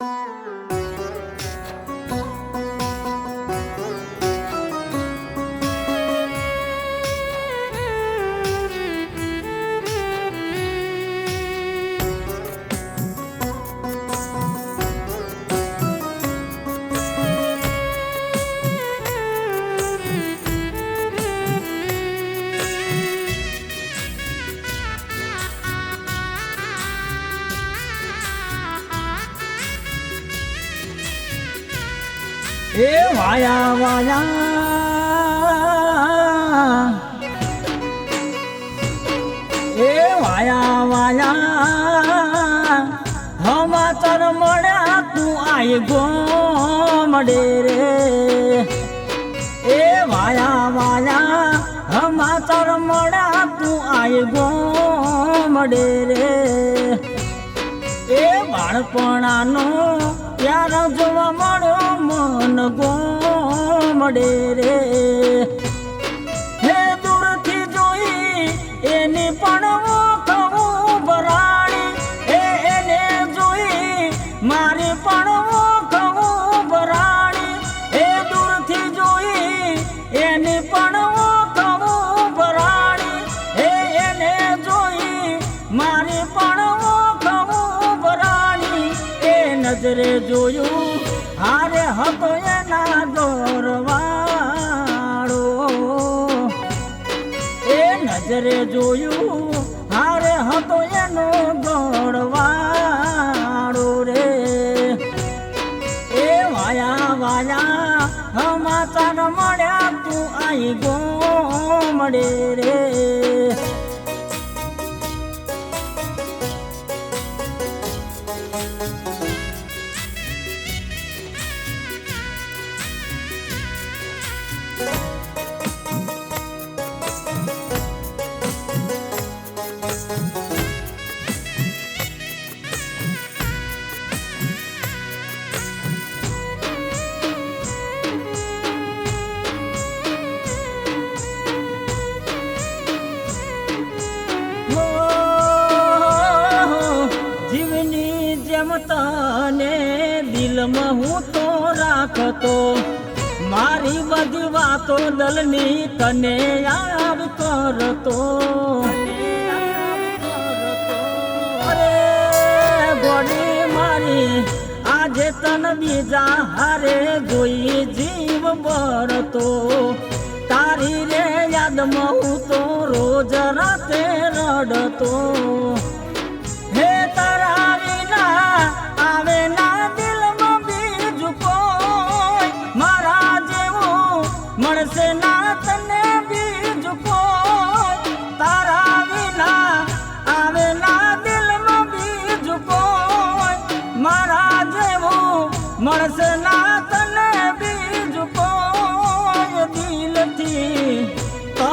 Música એ માયા વાયા એ માયા હમા હમાચર મળ્યા તું આઈ ગોમડે રે. એ માયા માયા, હમા હમાચર મળ્યા તું આઈ ગોમડે રે. બાળપણાનો યાર જોવા મળો મન ગોમડે રે. નજરે જોયું, હારે હતો એના દોરવાળો. એ નજરે જોયું, હારે હતો એનો દોરવાળો રે. એ વાયા વાયા હમાચાર મળ્યા, તું આઈ ગોમડે રે. તને દિલમાં હું તો રાખતો. મારી બધી વાતો દલની તને યાદ કરતો. અરે ગોડી મારી, આજે તન બીજા હારે જોઈ જીવ બરતો તારી રે યાદમાં હું તો રોજ રાતે રડતો.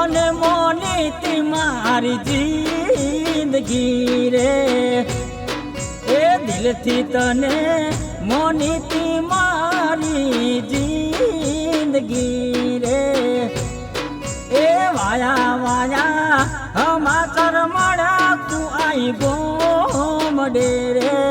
તને મોનીતી મારી જિંદગી રે. એ દિલથી તને મોનીતી મારી જિંદગી રે. એ વાયા વાયા હમાચર મળ્યા તું આઈ ગોમડે રે.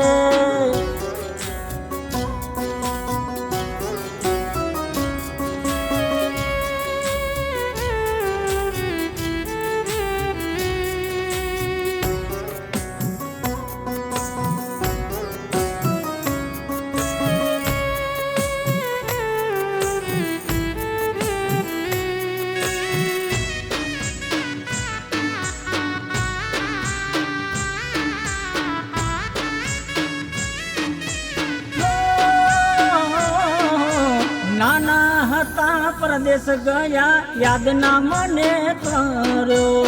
હતા ગયા યાદ ના મને કર્યો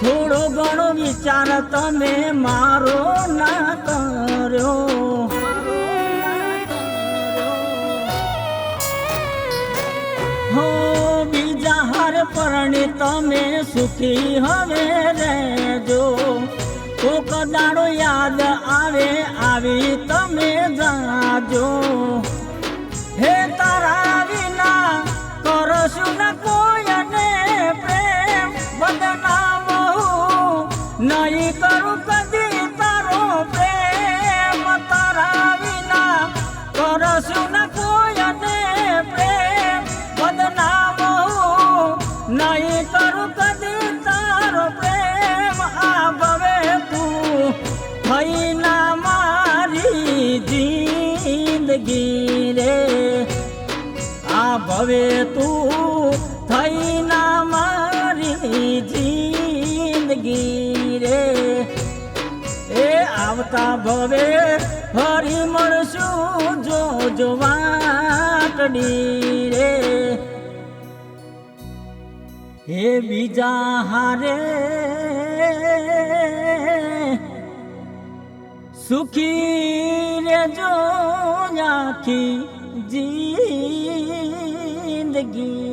થોડો ઘણો વિચાર તમે મારો ના કર્યો. હો, બીજા હાર પરણી તમે સુખી હવે રહેજો. તો કદાડો યાદ આવે, આવી તમે જાજો. પશુના કોયને પ્રેમ બદનામ નહીં કરું કદી તારો પ્રેમ તારા વિના. કરશું ના કોઈ ભવે તું થઈ ના મારી જિંદગી રે એ આવતા ભવે ફરી મળશું જો જો વાટડી રે હે બીજા હારે સુખી રે જો આખી જિંદગી